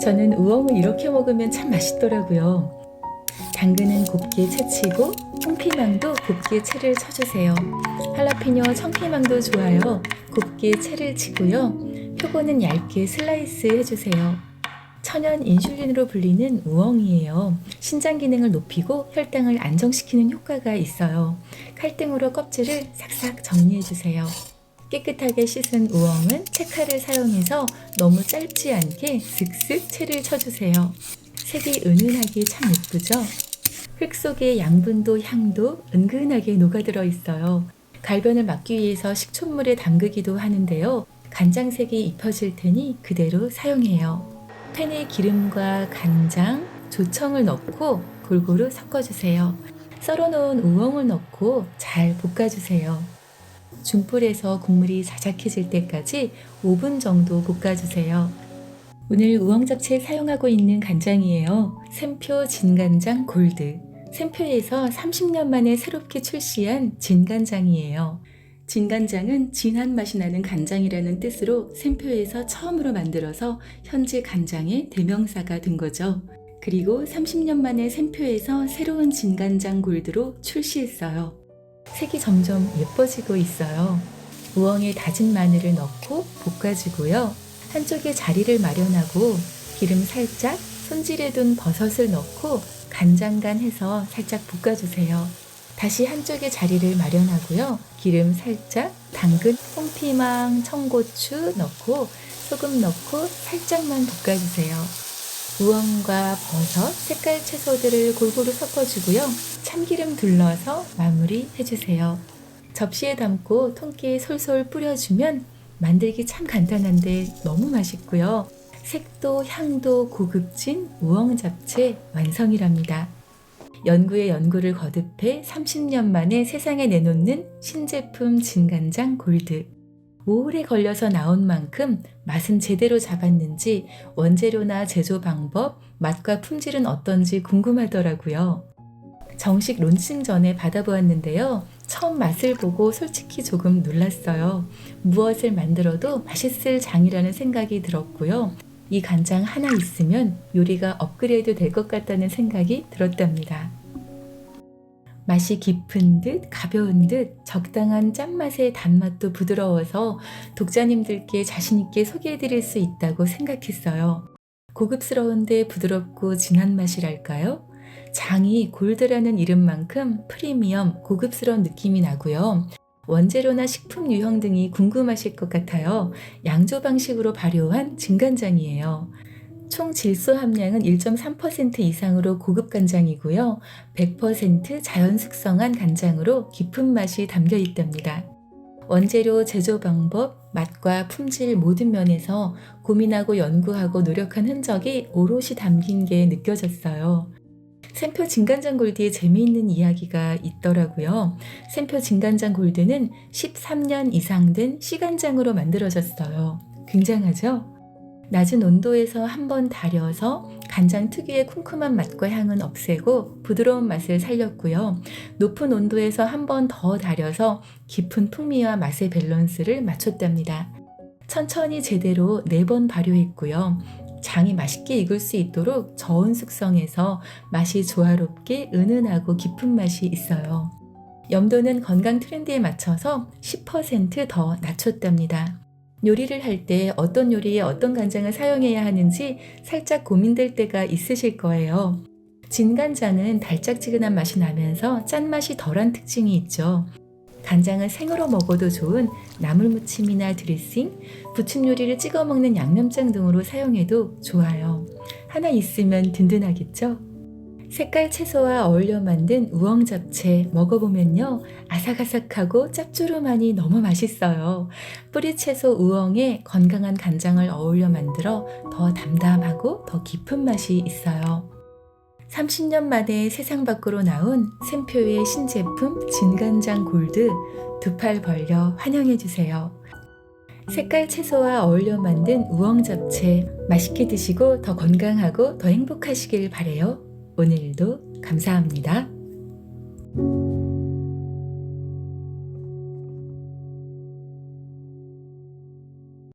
저는 우엉을 이렇게 먹으면 참 맛있더라고요. 당근은 곱게 채치고 홍피망도 곱게 채를 쳐주세요. 할라피뇨 청피망도 좋아요. 곱게 채를 치고요. 표고는 얇게 슬라이스 해주세요. 천연 인슐린으로 불리는 우엉이에요. 신장 기능을 높이고 혈당을 안정시키는 효과가 있어요. 칼등으로 껍질을 싹싹 정리해주세요. 깨끗하게 씻은 우엉은 채칼을 사용해서 너무 짧지 않게 슥슥 채를 쳐주세요. 색이 은은하게 참 예쁘죠? 흙 속에 양분도 향도 은근하게 녹아들어 있어요. 갈변을 막기 위해서 식초물에 담그기도 하는데요. 간장색이 입혀질 테니 그대로 사용해요. 팬에 기름과 간장, 조청을 넣고 골고루 섞어주세요. 썰어놓은 우엉을 넣고 잘 볶아주세요. 중불에서 국물이 자작해질 때까지 5분 정도 볶아주세요. 오늘 우엉 잡채에 사용하고 있는 간장이에요. 샘표 진간장 골드. 샘표에서 30년 만에 새롭게 출시한 진간장이에요. 진간장은 진한 맛이 나는 간장이라는 뜻으로 샘표에서 처음으로 만들어서 현재 간장의 대명사가 된 거죠. 그리고 30년 만에 샘표에서 새로운 진간장 골드로 출시했어요. 색이 점점 예뻐지고 있어요. 우엉에 다진 마늘을 넣고 볶아주고요. 한쪽에 자리를 마련하고 기름 살짝, 손질해 둔 버섯을 넣고 간장간 해서 살짝 볶아주세요. 다시 한쪽에 자리를 마련하고요. 기름 살짝, 당근, 홍피망, 청고추 넣고 소금 넣고 살짝만 볶아주세요. 우엉과 버섯, 색깔 채소들을 골고루 섞어주고요. 참기름 둘러서 마무리 해주세요. 접시에 담고 통깨 솔솔 뿌려주면 만들기 참 간단한데 너무 맛있고요. 색도 향도 고급진 우엉 잡채 완성이랍니다. 연구에 연구를 거듭해 30년 만에 세상에 내놓는 신제품 진간장 골드. 오래 걸려서 나온 만큼 맛은 제대로 잡았는지 원재료나 제조 방법, 맛과 품질은 어떤지 궁금하더라고요. 정식 론칭 전에 받아보았는데요. 처음 맛을 보고 솔직히 조금 놀랐어요. 무엇을 만들어도 맛있을 장이라는 생각이 들었고요. 이 간장 하나 있으면 요리가 업그레이드 될 것 같다는 생각이 들었답니다. 맛이 깊은 듯 가벼운 듯 적당한 짠맛의 단맛도 부드러워서 독자님들께 자신있게 소개해드릴 수 있다고 생각했어요. 고급스러운데 부드럽고 진한 맛이랄까요? 장이 골드라는 이름만큼 프리미엄 고급스러운 느낌이 나고요. 원재료나 식품 유형 등이 궁금하실 것 같아요. 양조 방식으로 발효한 진간장이에요. 총 질소 함량은 1.3% 이상으로 고급 간장이고요. 100% 자연 숙성한 간장으로 깊은 맛이 담겨 있답니다. 원재료 제조 방법, 맛과 품질 모든 면에서 고민하고 연구하고 노력한 흔적이 오롯이 담긴 게 느껴졌어요. 샘표 진간장 골드에 재미있는 이야기가 있더라고요. 샘표 진간장 골드는 13년 이상 된 시간장으로 만들어졌어요. 굉장하죠? 낮은 온도에서 한번 달여서 간장 특유의 쿰쿰한 맛과 향은 없애고 부드러운 맛을 살렸고요. 높은 온도에서 한번 더 달여서 깊은 풍미와 맛의 밸런스를 맞췄답니다. 천천히 제대로 4번 발효했고요. 장이 맛있게 익을 수 있도록 저온 숙성해서 맛이 조화롭게 은은하고 깊은 맛이 있어요. 염도는 건강 트렌드에 맞춰서 10%더 낮췄답니다. 요리를 할 때 어떤 요리에 어떤 간장을 사용해야 하는지 살짝 고민될 때가 있으실 거예요. 진간장은 달짝지근한 맛이 나면서 짠맛이 덜한 특징이 있죠. 간장은 생으로 먹어도 좋은 나물무침이나 드레싱, 부침 요리를 찍어 먹는 양념장 등으로 사용해도 좋아요. 하나 있으면 든든하겠죠? 색깔 채소와 어울려 만든 우엉 잡채 먹어보면요. 아삭아삭하고 짭조름하니 너무 맛있어요. 뿌리 채소 우엉에 건강한 간장을 어울려 만들어 더 담담하고 더 깊은 맛이 있어요. 30년 만에 세상 밖으로 나온 샘표의 신제품 진간장 골드 두 팔 벌려 환영해 주세요. 색깔 채소와 어울려 만든 우엉 잡채 맛있게 드시고 더 건강하고 더 행복하시길 바래요. 오늘도 감사합니다.